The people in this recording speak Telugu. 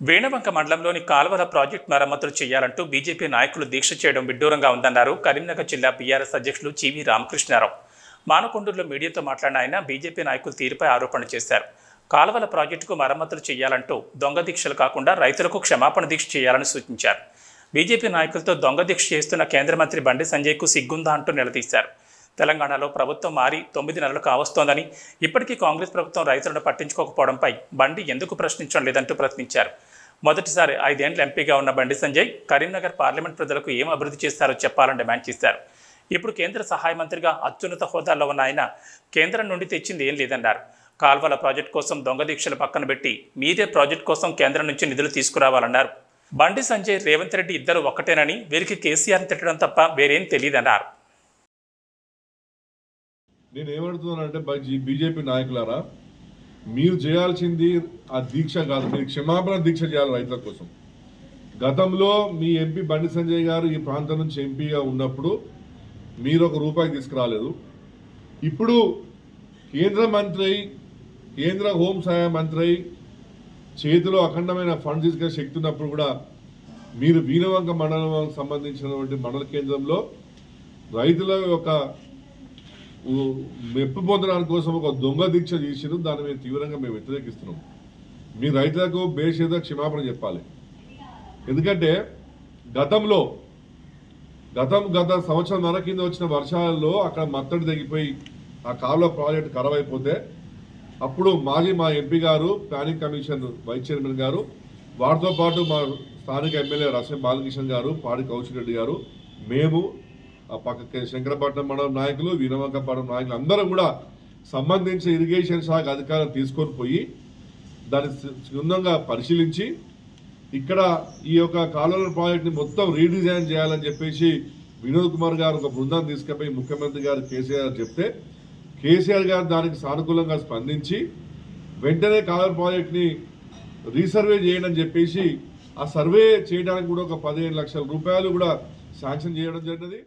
వేణవంక మండలంలోని కాల్వల ప్రాజెక్టు మరమ్మతులు చేయాలంటూ బీజేపీ నాయకులు దీక్ష చేయడం విడ్డూరంగా ఉందన్నారు కరీంనగర్ జిల్లా బీఆర్ఎస్ అధ్యక్షులు చివి రామకృష్ణారావు. మానకొండూరులో మీడియాతో మాట్లాడిన ఆయన బీజేపీ నాయకులు తీరుపై ఆరోపణ చేశారు. కాల్వల ప్రాజెక్టుకు మరమ్మతులు చేయాలంటూ దొంగ దీక్షలు కాకుండా రైతులకు క్షమాపణ దీక్ష చేయాలని సూచించారు. బీజేపీ నాయకులతో దొంగ దీక్ష చేస్తున్న కేంద్ర మంత్రి బండి సంజయ్కు సిగ్గుందా అంటూ నిలదీశారు. తెలంగాణలో ప్రభుత్వం మారి తొమ్మిది నెలలు కావస్తోందని ఇప్పటికీ కాంగ్రెస్ ప్రభుత్వం రైతులను పట్టించుకోకపోవడంపై బండి ఎందుకు ప్రశ్నించడం లేదంటూ ప్రశ్నించారు. మొదటిసారి ఐదేండ్ల ఎంపీగా ఉన్న బండి సంజయ్ కరీంనగర్ పార్లమెంట్ ప్రజలకు ఏం అభివృద్ధి చేస్తారో చెప్పాలని డిమాండ్ చేశారు. ఇప్పుడు కేంద్ర సహాయ మంత్రిగా అత్యున్నత హోదాలో ఉన్న ఆయన కేంద్రం నుండి తెచ్చింది ఏం లేదన్నారు. కాల్వల ప్రాజెక్టు కోసం దొంగ దీక్షలు పక్కన పెట్టి మీరే ప్రాజెక్టు కోసం కేంద్రం నుంచి నిధులు తీసుకురావాలన్నారు. బండి సంజయ్ రేవంత్ రెడ్డి ఇద్దరు ఒక్కటేనని వీరికి కేసీఆర్ని తిట్టడం తప్ప వేరేం తెలియదన్నారు. నేను ఏమడుతున్నానంటే బీజేపీ నాయకులారా మీరు చేయాల్సింది ఆ దీక్ష కాదు మీరు క్షమాపణ దీక్ష చేయాలి రైతుల కోసం. గతంలో మీ ఎంపీ బండి సంజయ్ గారు ఈ ప్రాంతం నుంచి ఎంపీగా ఉన్నప్పుడు మీరు ఒక రూపాయి తీసుకురాలేదు. ఇప్పుడు కేంద్ర మంత్రి కేంద్ర హోంశాఖ మంత్రి అయి, చేతిలో అఖండమైన ఫండ్ తీసుకునే శక్తి ఉన్నప్పుడు కూడా మీరు వీరవంక మండలం సంబంధించినటువంటి మండల కేంద్రంలో రైతుల యొక్క మెప్పు పొందడానికి కోసం ఒక దొంగ దీక్ష చేసిరు దాన్ని మేము తీవ్రంగా మేము వ్యతిరేకిస్తున్నాం. మీ రైతులకు బేషేద క్షమాపణ చెప్పాలి. ఎందుకంటే గతంలో గతం గత సంవత్సరం నెల కింద వచ్చిన వర్షాలలో అక్కడ మత్తడి తగ్గిపోయి ఆ కాలువ ప్రాజెక్ట్ ఖరాబ్ అయిపోతే అప్పుడు మాజీ మా ఎంపీ గారు ప్లానింగ్ కమిషన్ వైస్ చైర్మన్ గారు వారితో పాటు మా స్థానిక ఎమ్మెల్యే రసం బాలకృష్ణ గారు పాడి కౌశిక్ రెడ్డి గారు మేము ఆ పక్క శంకరపట్నం మండలం నాయకులు వీరవంకపట్నం నాయకులు అందరం కూడా సంబంధించిన ఇరిగేషన్ శాఖ అధికారులు తీసుకొని పోయి దాన్ని క్షుణ్ణంగా పరిశీలించి ఇక్కడ ఈ యొక్క కాలువల ప్రాజెక్ట్ని మొత్తం రీడిజైన్ చేయాలని చెప్పేసి వినోద్ కుమార్ గారు ఒక బృందాన్ని తీసుకుపోయి ముఖ్యమంత్రి గారు కేసీఆర్ చెప్తే కేసీఆర్ గారు దానికి సానుకూలంగా స్పందించి వెంటనే కాలువ ప్రాజెక్ట్ని రీసర్వే చేయడం చెప్పేసి ఆ సర్వే చేయడానికి కూడా ఒక పదిహేను లక్షల రూపాయలు కూడా శాంక్షన్ చేయడం జరిగినది